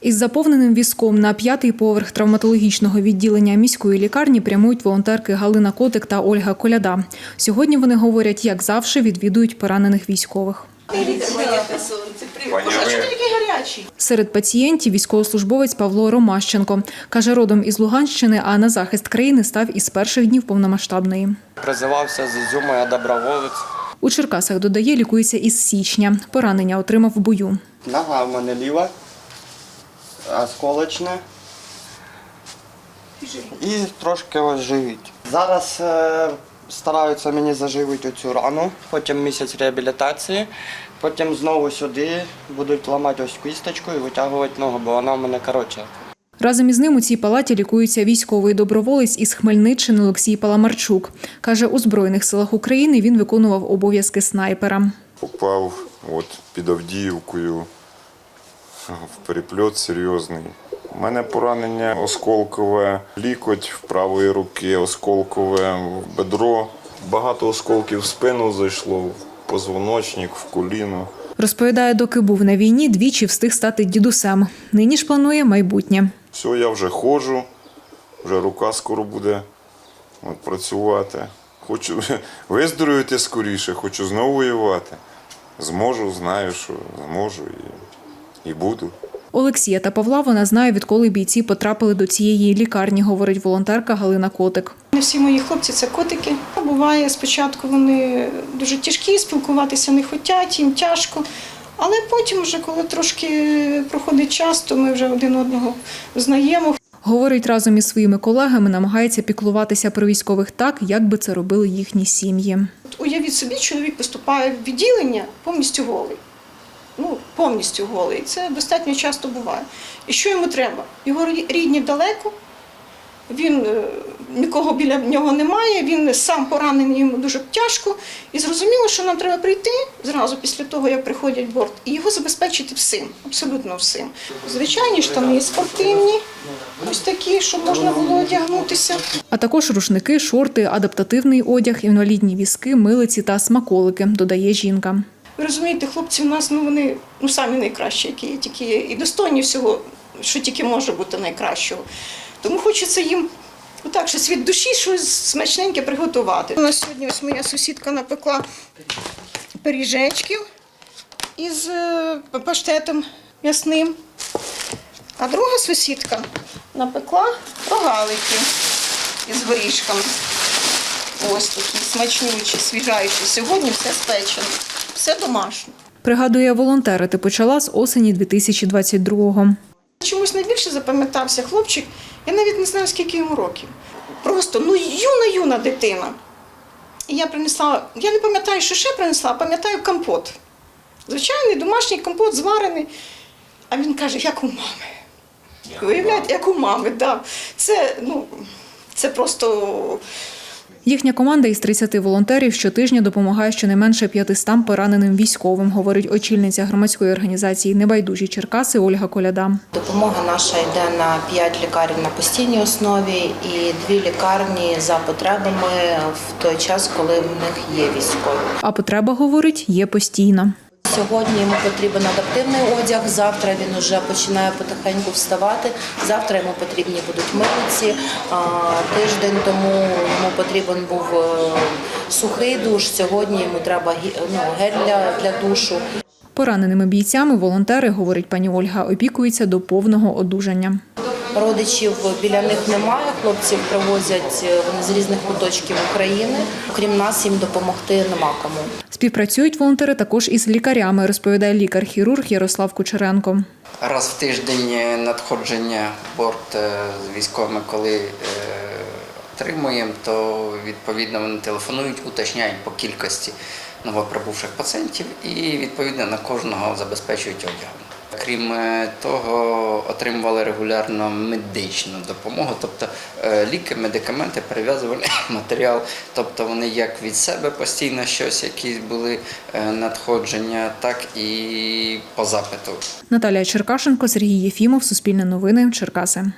Із заповненим візком на п'ятий поверх травматологічного відділення міської лікарні прямують волонтерки Галина Котик та Ольга Коляда. Сьогодні вони говорять, як завжди відвідують поранених військових. Серед пацієнтів військовослужбовець Павло Ромащенко каже, родом із Луганщини, а на захист країни став із перших днів повномасштабної. Призивався з Ізюма, я доброволець. У Черкасах додає, лікується із січня. Поранення отримав в бою. Нога в мене ліва, осколочна. І трошки ось живіть. Зараз е, стараються мені заживити цю рану, потім місяць реабілітації, потім знову сюди будуть ламати ось кісточку і витягувати ногу, бо вона в мене коротша. Разом із ним у цій палаті лікується військовий доброволець із Хмельниччини Олексій Паламарчук. Каже, у Збройних силах України він виконував обов'язки снайпера. Попав от під Авдіївкою в перепльот серйозний. У мене поранення осколкове, лікоть в правої руки, осколкове в бедро. Багато осколків в спину зайшло, в позвоночник, в коліно. Розповідає, доки був на війні, двічі встиг стати дідусем. Нині ж планує майбутнє. Все, я вже ходжу, вже рука скоро буде от, працювати. Хочу виздоровити скоріше, хочу знову воювати. Зможу, знаю, що зможу і, і буду. Олексія та Павла вона знає, відколи бійці потрапили до цієї лікарні, говорить волонтерка Галина Котик. Не всі мої хлопці це котики. Буває, спочатку вони дуже тяжкі, спілкуватися не хочуть, їм тяжко. Але потім, вже коли трошки проходить час, то ми вже один одного знаємо. Говорить, разом із своїми колегами намагається піклуватися про військових так, як би це робили їхні сім'ї. Уявіть собі, чоловік поступає в відділення повністю голий. Повністю голий. Це достатньо часто буває. І що йому треба? Його рідні далеко, він е, нікого біля нього немає, він сам поранений йому дуже тяжко. І зрозуміло, що нам треба прийти зразу після того, як приходять борт, і його забезпечити всім, абсолютно всім. Звичайні штани спортивні, ось такі, щоб можна було одягнутися. А також рушники, шорти, адаптативний одяг, інвалідні візки, милиці та смаколики, додає жінка. Ви розумієте, хлопці у нас ну вони ну самі найкращі, які є, тільки є, і достойні всього, що тільки може бути найкращого. Тому хочеться їм отак щось від душі щось смачненьке приготувати. У нас сьогодні ось моя сусідка напекла пиріжечків із е, паштетом м'ясним. А друга сусідка напекла рогалики із горішками. Ось такі смачнючі, свіжаючі. Сьогодні все спечено, все домашнє. Пригадує, волонтерити почала з осені 2022-го. Чомусь найбільше запам'ятався хлопчик, я навіть не знаю, скільки йому років. Просто ну юна-юна дитина. І я принесла, я не пам'ятаю, що ще принесла, а пам'ятаю компот. Звичайний домашній компот зварений. А він каже, як у мами. Виявляєте, як у мами, да. Це, ну, це просто Їхня команда із 30 волонтерів щотижня допомагає щонайменше 500 пораненим військовим, говорить очільниця громадської організації Небайдужі Черкаси Ольга Коляда. Допомога наша йде на 5 лікарень на постійній основі і дві лікарні за потребами в той час, коли в них є військові. А потреба, говорить, є постійна. Сьогодні йому потрібен адаптивний одяг. Завтра він вже починає потихеньку вставати. Завтра йому потрібні будуть милиці. Тиждень тому йому потрібен був е, сухий душ. Сьогодні йому треба ну, гель для, для душу. Пораненими бійцями волонтери, говорить пані Ольга, опікуються до повного одужання. Родичів біля них немає. Хлопців привозять е, вони з різних куточків України. Окрім нас, їм допомогти нема кому. Співпрацюють волонтери також із лікарями, розповідає лікар-хірург Ярослав Кучеренко. Раз в тиждень е, надходження борт е, з військовими, коли отримуємо, то відповідно вони телефонують, уточняють по кількості новоприбувших пацієнтів і відповідно на кожного забезпечують одягом. Крім е, того, отримували регулярно медичну допомогу, тобто е, ліки, медикаменти, перев'язувальний матеріал. Тобто вони як від себе постійно щось, якісь були е, надходження, так і по запиту. Наталія Черкашенко, Сергій Єфімов, Суспільне новини, Черкаси.